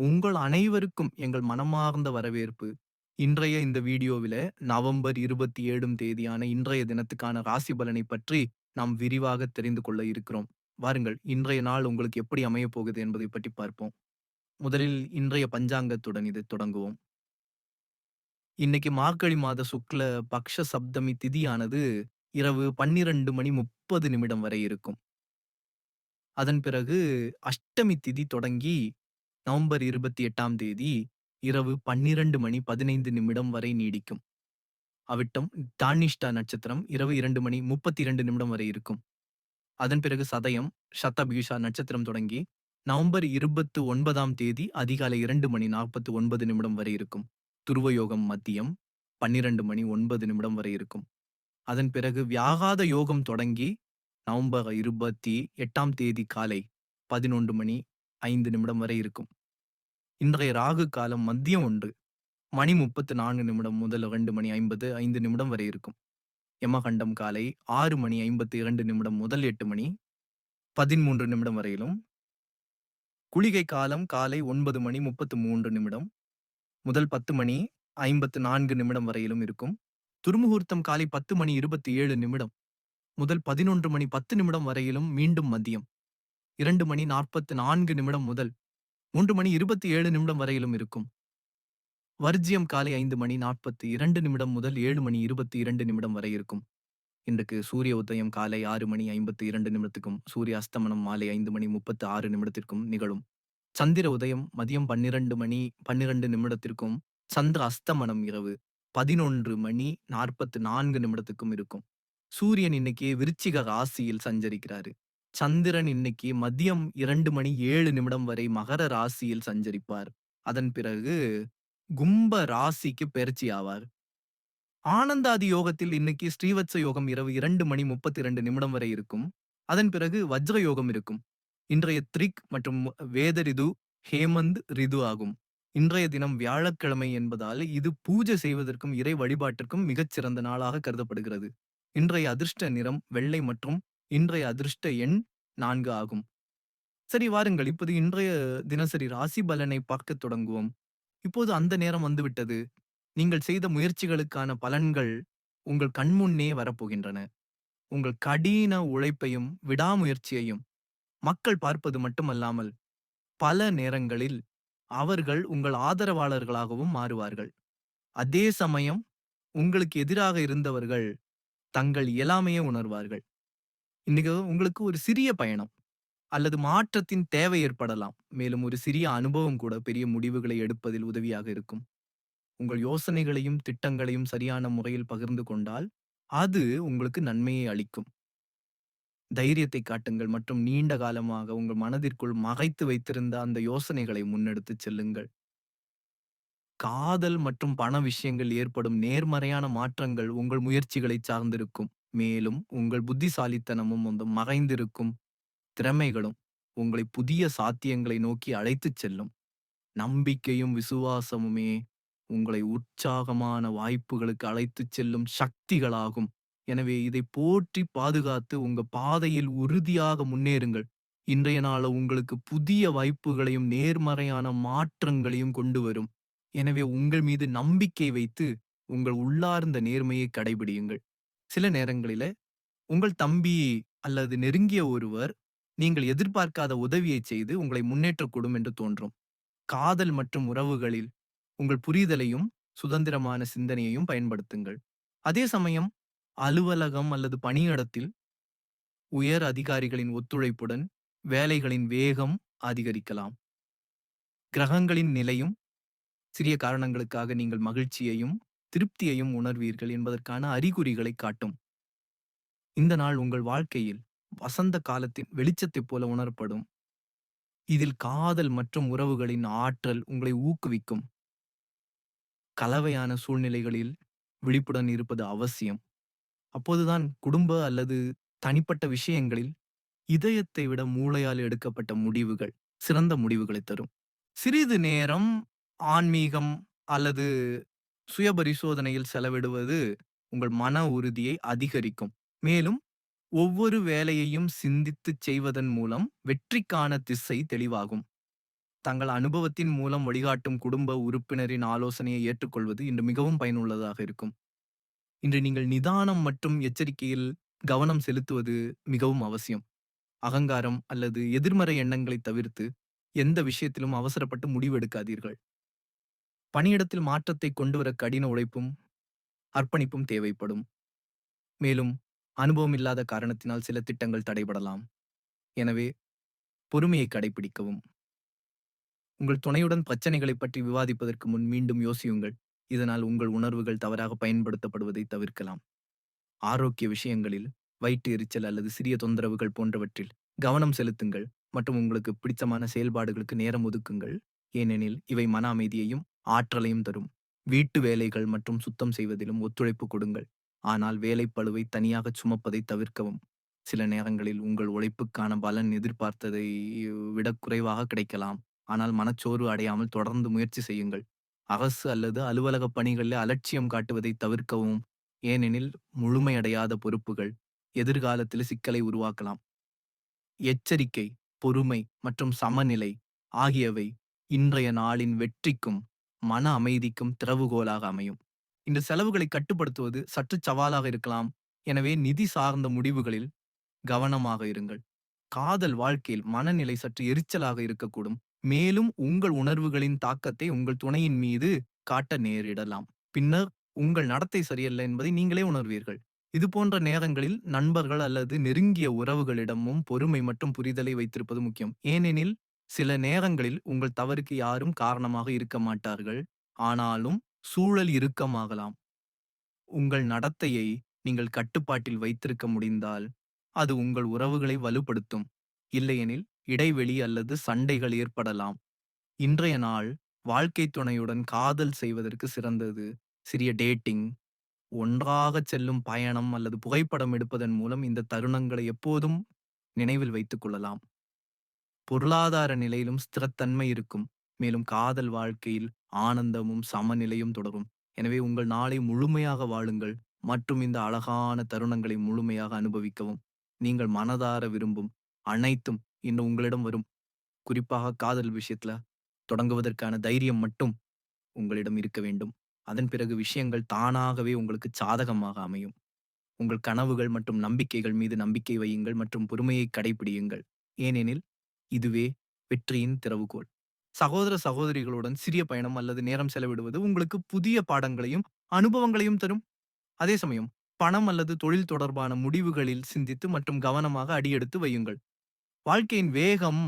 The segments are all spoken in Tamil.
உங்கள் அனைவருக்கும் எங்கள் மனமார்ந்த வரவேற்பு. இன்றைய இந்த வீடியோவில நவம்பர் 27ம் தேதியான இன்றைய தினத்துக்கான ராசி பலனை பற்றி நாம் விரிவாக தெரிந்து கொள்ள இருக்கிறோம். வாருங்கள் இன்றைய நாள் உங்களுக்கு எப்படி அமையப் போகுது என்பதை பற்றி பார்ப்போம். முதலில் இன்றைய பஞ்சாங்கத்துடன் இதை தொடங்குவோம். இன்னைக்கு மார்கழி மாத சுக்ல பக்ஷ சப்தமி திதியானது இரவு 12 மணி 30 நிமிடம் வரை இருக்கும். அதன் பிறகு அஷ்டமி திதி தொடங்கி நவம்பர் 28ஆம் தேதி இரவு 12 மணி 15 நிமிடம் வரை நீடிக்கும். அவிட்டம் தானிஷ்டா நட்சத்திரம் இரவு இரண்டு மணி 32 நிமிடம் வரை இருக்கும். அதன் பிறகு சதயம் சதபீஷா நட்சத்திரம் தொடங்கி நவம்பர் 29ஆம் தேதி அதிகாலை இரண்டு மணி 49 நிமிடம் வரை இருக்கும். துருவ யோகம் மதியம் 12 மணி ஒன்பது நிமிடம் வரை இருக்கும். அதன் பிறகு வியாகாத யோகம் தொடங்கி நவம்பர் 28ஆம் தேதி காலை 11 மணி ஐந்து நிமிடம் வரை இருக்கும். இன்றைய ராகு காலம் மதியம் ஒன்று மணி முப்பத்து நான்கு நிமிடம் முதல் இரண்டு மணி ஐம்பது ஐந்து நிமிடம் வரை இருக்கும். யமகண்டம் காலை ஆறு மணி ஐம்பத்தி இரண்டு நிமிடம் முதல் எட்டு மணி பதிமூன்று நிமிடம் வரையிலும். குளிகை காலம் காலை ஒன்பது மணி முப்பத்து மூன்று நிமிடம் முதல் பத்து மணி ஐம்பத்து நான்கு நிமிடம் வரையிலும் இருக்கும். துருமுகூர்த்தம் காலை பத்து மணி இருபத்தி ஏழு நிமிடம் முதல் பதினொன்று மணி பத்து நிமிடம் வரையிலும் மீண்டும் மதியம். இரண்டு மணி 44 நிமிடம் முதல் மூன்று மணி 27 நிமிடம் வரையிலும் இருக்கும். வர்ஜியம் காலை ஐந்து மணி 42 நிமிடம் முதல் ஏழு மணி 22 நிமிடம் வரை இருக்கும். இன்றைக்கு சூரிய உதயம் காலை ஆறு மணி 52 நிமிடத்துக்கும் சூரிய அஸ்தமனம் மாலை ஐந்து மணி 36 நிமிடத்திற்கும் நிகழும். சந்திர உதயம் மதியம் 12 மணி 12 நிமிடத்திற்கும் சந்திர அஸ்தமனம் இரவு 11 மணி 44 நிமிடத்துக்கும் இருக்கும். சூரியன் இன்னைக்கு விருச்சிக ராசியில் சஞ்சரிக்கிறாரு. சந்திரன் இன்னைக்கு மதியம் 2 மணி 7 நிமிடம் வரை மகர ராசியில் சஞ்சரிப்பார். அதன் பிறகு கும்ப ராசிக்கு பெயர்ச்சி ஆவார். ஆனந்தாதி யோகத்தில் இன்னைக்கு ஸ்ரீவத்ச யோகம் இரவு 2 மணி 32 நிமிடம் வரை இருக்கும். அதன் பிறகு வஜ்ர யோகம் இருக்கும். இன்றைய த்ரிக் மற்றும் வேத ரிது ஹேமந்த் ரிது ஆகும். இன்றைய தினம் வியாழக்கிழமை என்பதால் இது பூஜை செய்வதற்கும் இறை வழிபாட்டிற்கும் மிகச் சிறந்த நாளாக கருதப்படுகிறது. இன்றைய அதிர்ஷ்ட நிறம் வெள்ளை மற்றும் இன்றைய அதிர்ஷ்ட எண் நான்கு ஆகும். சரி வாருங்கள் இப்போது இன்றைய தினசரி ராசி பலனை பார்க்கத் தொடங்குவோம். இப்போது அந்த நேரம் வந்துவிட்டது. நீங்கள் செய்த முயற்சிகளுக்கான பலன்கள் உங்கள் கண்முன்னே வரப்போகின்றன. உங்கள் கடின உழைப்பையும் விடாமுயற்சியையும் மக்கள் பார்ப்பது மட்டுமல்லாமல் பல நேரங்களில் அவர்கள் உங்கள் ஆதரவாளர்களாகவும் மாறுவார்கள். அதே சமயம் உங்களுக்கு எதிராக இருந்தவர்கள் தங்கள் இயலாமையை உணர்வார்கள். இன்னைக்கு உங்களுக்கு ஒரு சிறிய பயணம் அல்லது மாற்றத்தின் தேவை ஏற்படலாம். மேலும் ஒரு சிறிய அனுபவம் கூட பெரிய முடிவுகளை எடுப்பதில் உதவியாக இருக்கும். உங்கள் யோசனைகளையும் திட்டங்களையும் சரியான முறையில் பகிர்ந்து கொண்டால் அது உங்களுக்கு நன்மையை அளிக்கும். தைரியத்தை காட்டுங்கள் மற்றும் நீண்ட காலமாக உங்கள் மனதிற்குள் மறைத்து வைத்திருந்த அந்த யோசனைகளை முன்னெடுத்துச் செல்லுங்கள். காதல் மற்றும் பண விஷயங்கள் ஏற்படும் நேர்மறையான மாற்றங்கள் உங்கள் முயற்சிகளை சார்ந்திருக்கும். மேலும் உங்கள் புத்திசாலித்தனமும் வந்து மறைந்திருக்கும் திறமைகளும் உங்களை புதிய சாத்தியங்களை நோக்கி அழைத்துச் செல்லும். நம்பிக்கையும் விசுவாசமுமே உங்களை உற்சாகமான வாய்ப்புகளுக்கு அழைத்துச் செல்லும் சக்திகளாகும். எனவே இதை போற்றி பாதுகாத்து உங்க பாதையில் உறுதியாக முன்னேறுங்கள். இன்றைய நாள் உங்களுக்கு புதிய வாய்ப்புகளையும் நேர்மறையான மாற்றங்களையும் கொண்டு வரும். எனவே உங்கள் மீது நம்பிக்கை வைத்து உங்கள் உள்ளார்ந்த நேர்மையை கடைபிடியுங்கள். சில நேரங்களில உங்கள் தம்பி அல்லது நெருங்கிய ஒருவர் நீங்கள் எதிர்பார்க்காத உதவியை செய்து உங்களை முன்னேற்றக்கூடும் என்று தோன்றும். காதல் மற்றும் உறவுகளில் உங்கள் புரிதலையும் சுதந்திரமான சிந்தனையையும் பயன்படுத்துங்கள். அதே சமயம் அலுவலகம் அல்லது பணியிடத்தில் உயர் அதிகாரிகளின் ஒத்துழைப்புடன் வேலைகளின் வேகம் அதிகரிக்கலாம். கிரகங்களின் நிலையும் சிறிய காரணங்களுக்காக நீங்கள் மகிழ்ச்சியையும் திருப்தியையும் உணர்வீர்கள் என்பதற்கான அறிகுறிகளை காட்டும். இந்த நாள் உங்கள் வாழ்க்கையில் வசந்த காலத்தின் வெளிச்சத்தைப் போல உணரப்படும். இதில் காதல் மற்றும் உறவுகளின் ஆற்றல் உங்களை ஊக்குவிக்கும். கலவையான சூழ்நிலைகளில் விழிப்புடன் இருப்பது அவசியம். அப்போதுதான் குடும்ப அல்லது தனிப்பட்ட விஷயங்களில் இதயத்தை விட மூளையால் எடுக்கப்பட்ட முடிவுகள் சிறந்த முடிவுகளை தரும். சிறிது நேரம் ஆன்மீகம் அல்லது சுயபரிசோதனையில் செலவிடுவது உங்கள் மன உறுதியை அதிகரிக்கும். மேலும் ஒவ்வொரு வேலையையும் சிந்தித்துச் செய்வதன் மூலம் வெற்றிக்கான திசை தெளிவாகும். தங்கள் அனுபவத்தின் மூலம் வழிகாட்டும் குடும்ப உறுப்பினரின் ஆலோசனையை ஏற்றுக்கொள்வது இன்று மிகவும் பயனுள்ளதாக இருக்கும். இன்று நீங்கள் நிதானம் மற்றும் எச்சரிக்கையில் கவனம் செலுத்துவது மிகவும் அவசியம். அகங்காரம் அல்லது எதிர்மறை எண்ணங்களை தவிர்த்து எந்த விஷயத்திலும் அவசரப்பட்டு முடிவெடுக்காதீர்கள். பணியிடத்தில் மாற்றத்தை கொண்டுவர கடின உழைப்பும், அர்ப்பணிப்பும் தேவைப்படும். மேலும் அனுபவம் இல்லாத காரணத்தினால் சில திட்டங்கள் தடைபடலாம். எனவே பொறுமையை கடைபிடிக்கவும். உங்கள் துணையுடன் பிரச்சனைகளைப் பற்றி விவாதிப்பதற்கு முன் மீண்டும் யோசியுங்கள். இதனால் உங்கள் உணர்வுகள் தவறாக பயன்படுத்தப்படுவதை தவிர்க்கலாம். ஆரோக்கிய விஷயங்களில் வயிற்று எரிச்சல் அல்லது சிறிய தொந்தரவுகள் போன்றவற்றில் கவனம் செலுத்துங்கள் மற்றும் உங்களுக்கு பிடித்தமான செயல்பாடுகளுக்கு நேரம் ஒதுக்குங்கள். ஏனெனில் இவை மன அமைதியையும் ஆற்றலையும் தரும். வீட்டு வேலைகள் மற்றும் சுத்தம் செய்வதிலும் ஒத்துழைப்பு கொடுங்கள். ஆனால் வேலைப்பளுவை தனியாக சுமப்பதை தவிர்க்கவும். சில நேரங்களில் உங்கள் உழைப்புக்கான பலன் எதிர்பார்த்ததை விட குறைவாக கிடைக்கலாம். ஆனால் மனச்சோர்வு அடையாமல் தொடர்ந்து முயற்சி செய்யுங்கள். அரசு அல்லது அலுவலக பணிகளில் அலட்சியம் காட்டுவதை தவிர்க்கவும். ஏனெனில் முழுமையடையாத பொறுப்புகள் எதிர்காலத்தில் சிக்கலை உருவாக்கலாம். எச்சரிக்கை, பொறுமை மற்றும் சமநிலை ஆகியவை இன்றைய நாளின் வெற்றிக்கும், மன அமைதிக்கும் திறவுகோலாக அமையும். இந்த செலவுகளை கட்டுப்படுத்துவது சற்று சவாலாக இருக்கலாம். எனவே நிதி சார்ந்த முடிவுகளில் கவனமாக இருங்கள். காதல் வாழ்க்கையில் மனநிலை சற்று எரிச்சலாக இருக்கக்கூடும். மேலும் உங்கள் உணர்வுகளின் தாக்கத்தை உங்கள் துணையின் மீது காட்ட நேரிடலாம். பின்னர் உங்கள் நடத்தை சரியல்ல என்பதை நீங்களே உணர்வீர்கள். இது போன்ற நேரங்களில் நண்பர்கள் அல்லது நெருங்கிய உறவுகளிடமும் பொறுமை மற்றும் புரிதலை வைத்திருப்பது முக்கியம். ஏனெனில் சில நேரங்களில் உங்கள் தவறுக்கு யாரும் காரணமாக இருக்க மாட்டார்கள். ஆனாலும் சூழல் இறுக்கமாகலாம். உங்கள் நடத்தையை நீங்கள் கட்டுப்பாட்டில் வைத்திருக்க முடிந்தால், அது உங்கள் உறவுகளை வலுப்படுத்தும். இல்லையெனில் இடைவெளி அல்லது சண்டைகள் ஏற்படலாம். இன்றைய நாள் வாழ்க்கை துணையுடன் காதல் செய்வதற்கு சிறந்தது. சிறிய டேட்டிங், ஒன்றாகச் செல்லும் பயணம் அல்லது புகைப்படம் எடுப்பதன் மூலம் இந்த தருணங்களை எப்போதும் நினைவில் வைத்துக் கொள்ளலாம். பொருளாதார நிலையிலும் ஸ்திரத்தன்மை இருக்கும். மேலும் காதல் வாழ்க்கையில் ஆனந்தமும் சமநிலையும் தொடரும். எனவே உங்கள் நாளை முழுமையாக வாழுங்கள் மற்றும் இந்த அழகான தருணங்களை முழுமையாக அனுபவிக்கவும். நீங்கள் மனதார விரும்பும் அனைத்தும் இன்று உங்களிடம் வரும். குறிப்பாக காதல் விஷயத்துல தொடங்குவதற்கான தைரியம் மட்டும் உங்களிடம் இருக்க வேண்டும். அதன் பிறகு விஷயங்கள் தானாகவே உங்களுக்கு சாதகமாக அமையும். உங்கள் கனவுகள் மற்றும் நம்பிக்கைகள் மீது நம்பிக்கை வையுங்கள் மற்றும் பொறுமையை கடைபிடியுங்கள். ஏனெனில் இதுவே வெற்றியின் திறவுகோல். சகோதர சகோதரிகளுடன் சிறிய பயணம் அல்லது நேரம் செலவிடுவது உங்களுக்கு புதிய பாடங்களையும் அனுபவங்களையும் தரும். அதே சமயம் பணம் அல்லது தொழில் தொடர்பான முடிவுகளில் சிந்தித்து மற்றும் கவனமாக அடியெடுத்து வையுங்கள். வாழ்க்கையின் வேகம்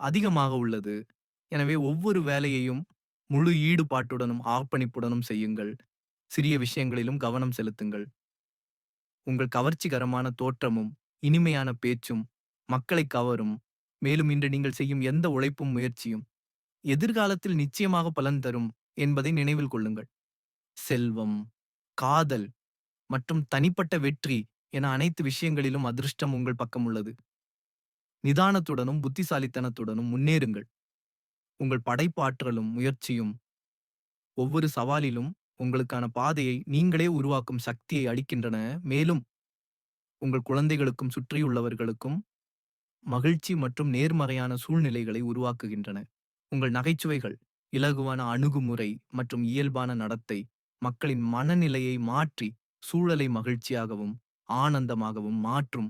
அதிகமாக உள்ளது. எனவே ஒவ்வொரு வேலையையும் முழு ஈடுபாட்டுடனும் ஆர்ப்பணிப்புடனும் செய்யுங்கள். சிறிய விஷயங்களிலும் கவனம் செலுத்துங்கள். உங்கள் கவர்ச்சிகரமான தோற்றமும், இனிமையான பேச்சும் மக்களை கவரும். மேலும் இன்று நீங்கள் செய்யும் எந்த உழைப்பும் முயற்சியும் எதிர்காலத்தில் நிச்சயமாக பலன் தரும் என்பதை நினைவில் கொள்ளுங்கள். செல்வம், காதல் மற்றும் தனிப்பட்ட வெற்றி என அனைத்து விஷயங்களிலும் அதிர்ஷ்டம் உங்கள் பக்கம் உள்ளது. நிதானத்துடனும் புத்திசாலித்தனத்துடனும் முன்னேறுங்கள். உங்கள் படைப்பாற்றலும் முயற்சியும் ஒவ்வொரு சவாலிலும் உங்களுக்கான பாதையை நீங்களே உருவாக்கும் சக்தியை அளிக்கின்றன. மேலும் உங்கள் குழந்தைகளுக்கும் சுற்றியுள்ளவர்களுக்கும் மகிழ்ச்சி மற்றும் நேர்மறையான சூழ்நிலைகளை உருவாக்குகின்றன. உங்கள் நகைச்சுவைகள், இலகுவான அணுகுமுறை மற்றும் இயல்பான நடத்தை மக்களின் மனநிலையை மாற்றி சூழலை மகிழ்ச்சியாகவும், ஆனந்தமாகவும் மாற்றும்.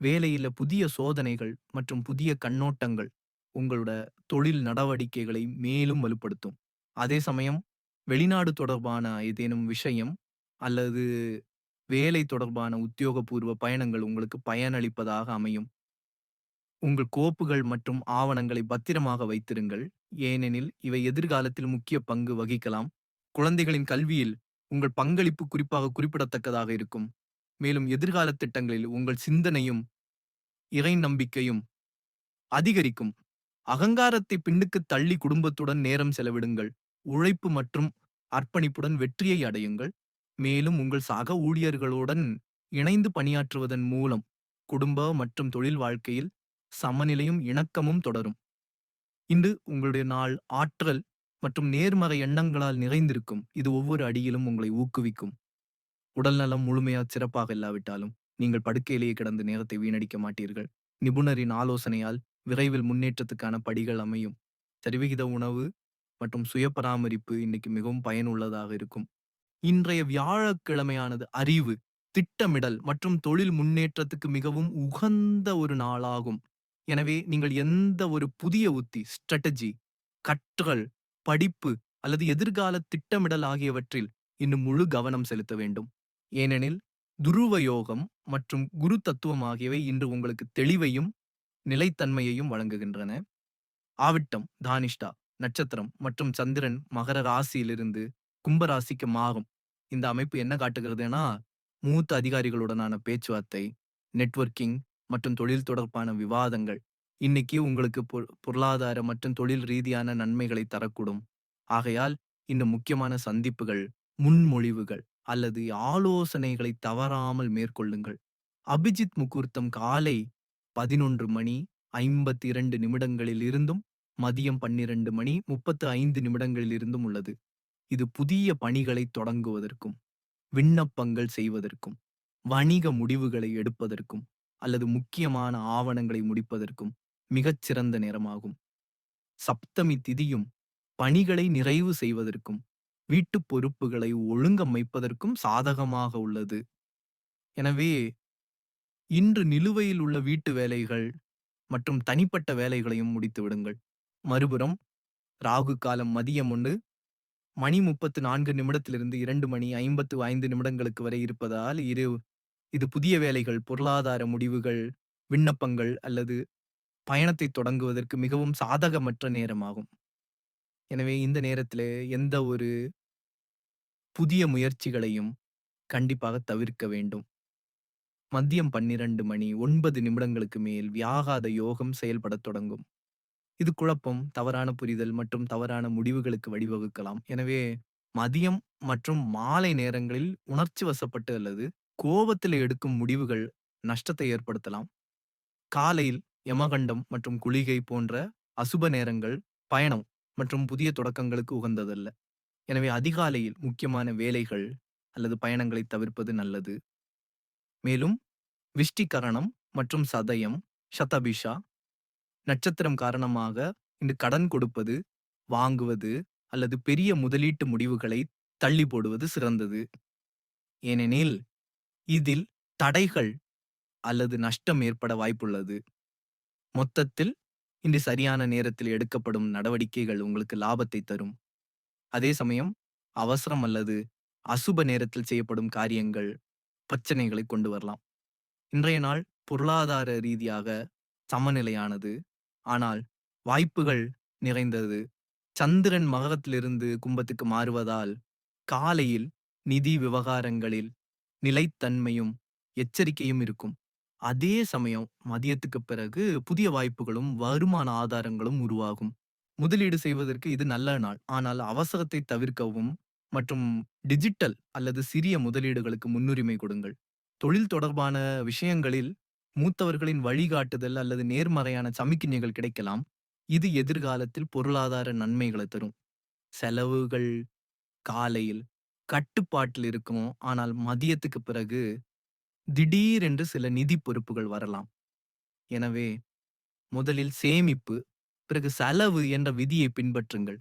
வேலையில புதிய சோதனைகள் மற்றும் புதிய கண்ணோட்டங்கள் உங்களோட தொழில் நடவடிக்கைகளை மேலும் வலுப்படுத்தும். அதே சமயம் வெளிநாடு தொடர்பான ஏதேனும் விஷயம் அல்லது வேலை தொடர்பான உத்தியோகபூர்வ பயணங்கள் உங்களுக்கு பயனளிப்பதாக அமையும். உங்கள் கோப்புகள் மற்றும் ஆவணங்களை பத்திரமாக வைத்திருங்கள். ஏனெனில் இவை எதிர்காலத்தில் முக்கிய பங்கு வகிக்கலாம். குழந்தைகளின் கல்வியில் உங்கள் பங்களிப்பு குறிப்பாக குறிப்பிடத்தக்கதாக இருக்கும். மேலும் எதிர்கால திட்டங்களில் உங்கள் சிந்தனையும், இறை நம்பிக்கையும் அதிகரிக்கும். அகங்காரத்தை பின்னுக்கு தள்ளி குடும்பத்துடன் நேரம் செலவிடுங்கள். உழைப்பு மற்றும் அர்ப்பணிப்புடன் வெற்றியை அடையுங்கள். மேலும் உங்கள் சக ஊழியர்களுடன் இணைந்து பணியாற்றுவதன் மூலம் குடும்ப மற்றும் தொழில் வாழ்க்கையில் சமநிலையும் இணக்கமும் தொடரும். இன்று உங்களுடைய நாள் ஆற்றல் மற்றும் நேர்மறை எண்ணங்களால் நிறைந்திருக்கும். இது ஒவ்வொரு அடியிலும் உங்களை ஊக்குவிக்கும். உடல்நலம் முழுமையா சிறப்பாக இல்லாவிட்டாலும் நீங்கள் படுக்கையிலேயே கிடந்து நேரத்தை வீணடிக்க மாட்டீர்கள். நிபுணரின் ஆலோசனையால் விரைவில் முன்னேற்றத்துக்கான படிகள் அமையும். சரிவிகித உணவு மற்றும் சுய பராமரிப்பு இன்னைக்கு மிகவும் பயனுள்ளதாக இருக்கும். இன்றைய வியாழக்கிழமையானது அறிவு, திட்டமிடல் மற்றும் தொழில் முன்னேற்றத்துக்கு மிகவும் உகந்த ஒரு நாளாகும். எனவே நீங்கள் எந்த ஒரு புதிய உத்தி, ஸ்ட்ராட்டஜி, கற்றல், படிப்பு அல்லது எதிர்கால திட்டமிடல் ஆகியவற்றில் இன்னும் முழு கவனம் செலுத்த வேண்டும். ஏனெனில் துருவ யோகம் மற்றும் குரு தத்துவம் ஆகியவை இன்று உங்களுக்கு தெளிவையும், நிலைத்தன்மையையும் வழங்குகின்றன. ஆவிட்டம், தானிஷ்டா நட்சத்திரம் மற்றும் சந்திரன் மகர ராசியிலிருந்து கும்பராசிக்கு மாறும். இந்த அமைப்பு என்ன காட்டுகிறதுனா, மூத்த அதிகாரிகளுடனான பேச்சுவார்த்தை, நெட்வொர்க்கிங் மற்றும் தொழில் தொடர்பான விவாதங்கள் இன்னைக்கு உங்களுக்கு பொருளாதார மற்றும் தொழில் ரீதியான நன்மைகளை தரக்கூடும். ஆகையால் இந்த முக்கியமான சந்திப்புகள், முன்மொழிவுகள் அல்லது ஆலோசனைகளை தவறாமல் மேற்கொள்ளுங்கள். அபிஜித் முகூர்த்தம் காலை பதினொன்று மணி ஐம்பத்தி இரண்டு நிமிடங்களில் இருந்தும் மதியம் பன்னிரண்டு மணி முப்பத்து ஐந்து நிமிடங்களில் இருந்தும் உள்ளது. இது புதிய பணிகளை தொடங்குவதற்கும், விண்ணப்பங்கள் செய்வதற்கும், வணிக முடிவுகளை எடுப்பதற்கும் அல்லது முக்கியமான ஆவணங்களை முடிப்பதற்கும் மிகச்சிறந்த நேரமாகும். சப்தமி திதியும் பணிகளை நிறைவு செய்வதற்கும், வீட்டுப் பொறுப்புகளை ஒழுங்கமைப்பதற்கும் சாதகமாக உள்ளது. எனவே இன்று நிலுவையில் உள்ள வீட்டு வேலைகள் மற்றும் தனிப்பட்ட வேலைகளையும் முடித்து விடுங்கள். மறுபுறம் ராகு காலம் மதியம் ஒன்று மணி முப்பத்து நான்கு நிமிடத்திலிருந்து இரண்டு மணி ஐம்பத்து ஐந்து நிமிடங்களுக்கு வரை இருப்பதால் இரு இது புதிய வேலைகள், பொருளாதார முடிவுகள், விண்ணப்பங்கள் அல்லது பயணத்தை தொடங்குவதற்கு மிகவும் சாதகமற்ற நேரமாகும். எனவே இந்த நேரத்திலே எந்த ஒரு புதிய முயற்சிகளையும் கண்டிப்பாக தவிர்க்க வேண்டும். மதியம் 12 மணி 9 நிமிடங்களுக்கு மேல் வியாகாத யோகம் செயல்படத் தொடங்கும். இது குழப்பம், தவறான புரிதல் மற்றும் தவறான முடிவுகளுக்கு வழிவகுக்கலாம். எனவே மதியம் மற்றும் மாலை நேரங்களில் உணர்ச்சி வசப்பட்டு அல்லது கோபத்தில் எடுக்கும் முடிவுகள் நஷ்டத்தை ஏற்படுத்தலாம். காலையில் யமகண்டம் மற்றும் குளிகை போன்ற அசுப நேரங்கள் பயணம் மற்றும் புதிய தொடக்கங்களுக்கு உகந்ததல்ல. எனவே அதிகாலையில் முக்கியமான வேலைகள் அல்லது பயணங்களை தவிர்ப்பது நல்லது. மேலும் விஷ்டிகரணம் மற்றும் சதயம், சதபிஷா நட்சத்திரம் காரணமாக இன்று கடன் கொடுப்பது, வாங்குவது அல்லது பெரிய முதலீட்டு முடிவுகளை தள்ளி போடுவது சிறந்தது. ஏனெனில் இதில் தடைகள் அல்லது நஷ்டம் ஏற்பட வாய்ப்புள்ளது. மொத்தத்தில் இன்று சரியான நேரத்தில் எடுக்கப்படும் நடவடிக்கைகள் உங்களுக்கு லாபத்தை தரும். அதே சமயம் அவசரம் அல்லது அசுப நேரத்தில் செய்யப்படும் காரியங்கள் பிரச்சனைகளை கொண்டு வரலாம். இன்றைய நாள் பொருளாதார ரீதியாக சமநிலையானது. ஆனால் வாய்ப்புகள் நிறைந்தது. சந்திரன் மகரத்திலிருந்து கும்பத்துக்கு மாறுவதால் காலையில் நிதி விவகாரங்களில் நிலைத்தன்மையும் எச்சரிக்கையும் இருக்கும். அதே சமயம் மதியத்துக்கு பிறகு புதிய வாய்ப்புகளும் வருமான ஆதாரங்களும் உருவாகும். முதலீடு செய்வதற்கு இது நல்ல நாள். ஆனால் அவசரத்தை தவிர்க்கவும் மற்றும் டிஜிட்டல் அல்லது சிறிய முதலீடுகளுக்கு முன்னுரிமை கொடுங்கள். தொழில் தொடர்பான விஷயங்களில் மூத்தவர்களின் வழிகாட்டுதல் அல்லது நேர்மறையான சமிக்ஞைகள் கிடைக்கலாம். இது எதிர்காலத்தில் பொருளாதார நன்மைகளை தரும். செலவுகள் காலையில் கட்டுப்பாட்டில் இருக்கும். ஆனால் மதியத்துக்கு பிறகு திடீரென்று சில நிதி பொறுப்புகள் வரலாம். எனவே முதலில் சேமிப்பு, பிறகு செலவு என்ற விதியை பின்பற்றுங்கள்.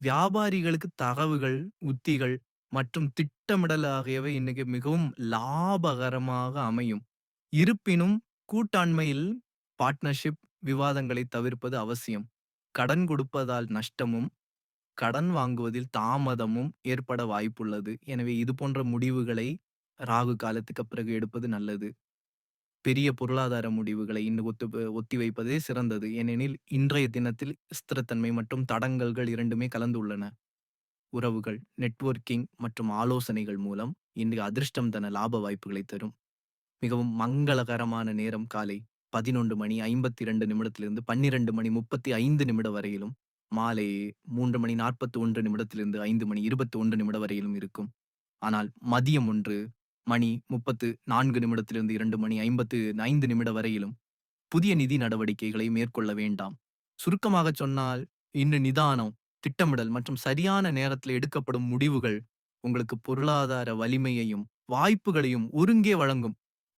வியாபாரிகளுக்கு தகவுகள், உத்திகள் மற்றும் திட்டமிடல் ஆகியவை இன்னைக்கு மிகவும் லாபகரமாக அமையும். இருப்பினும் கூட்டாண்மையில் பார்ட்னர்ஷிப் விவாதங்களை தவிர்ப்பது அவசியம். கடன் கொடுப்பதால் நஷ்டமும், கடன் வாங்குவதில் தாமதமும் ஏற்பட வாய்ப்புள்ளது. எனவே இது போன்ற முடிவுகளை ராகு காலத்துக்கு பிறகு எடுப்பது நல்லது. பெரிய பொருளாதார முடிவுகளை இன்னும் ஒத்து ஒத்திவைப்பதே சிறந்தது. ஏனெனில் இன்றைய தினத்தில் ஸ்திரத்தன்மை மற்றும் தடங்கல்கள் இரண்டுமே கலந்துள்ளன உறவுகள், நெட்வொர்க்கிங் மற்றும் ஆலோசனைகள் மூலம் இன்று அதிர்ஷ்டம் தன லாப வாய்ப்புகளை தரும். மிகவும் மங்களகரமான நேரம் காலை 11 மணி 52 நிமிடத்திலிருந்து 12 மணி 35 நிமிடம் வரையிலும், மாலை 3 மணி 41 நிமிடத்திலிருந்து 5 மணி 21 நிமிடம் வரையிலும் இருக்கும். ஆனால் மதியம் 1 மணி 34 நிமிடத்திலிருந்து 2 மணி 55 நிமிடம் வரையிலும் புதிய நிதி நடவடிக்கைகளை மேற்கொள்ள வேண்டாம். சுருக்கமாகச் சொன்னால் இன்று நிதானம், திட்டமிடல் மற்றும் சரியான நேரத்தில் எடுக்கப்படும் முடிவுகள் உங்களுக்கு பொருளாதார வலிமையையும், வாய்ப்புகளையும் ஒருங்கே வழங்கும்.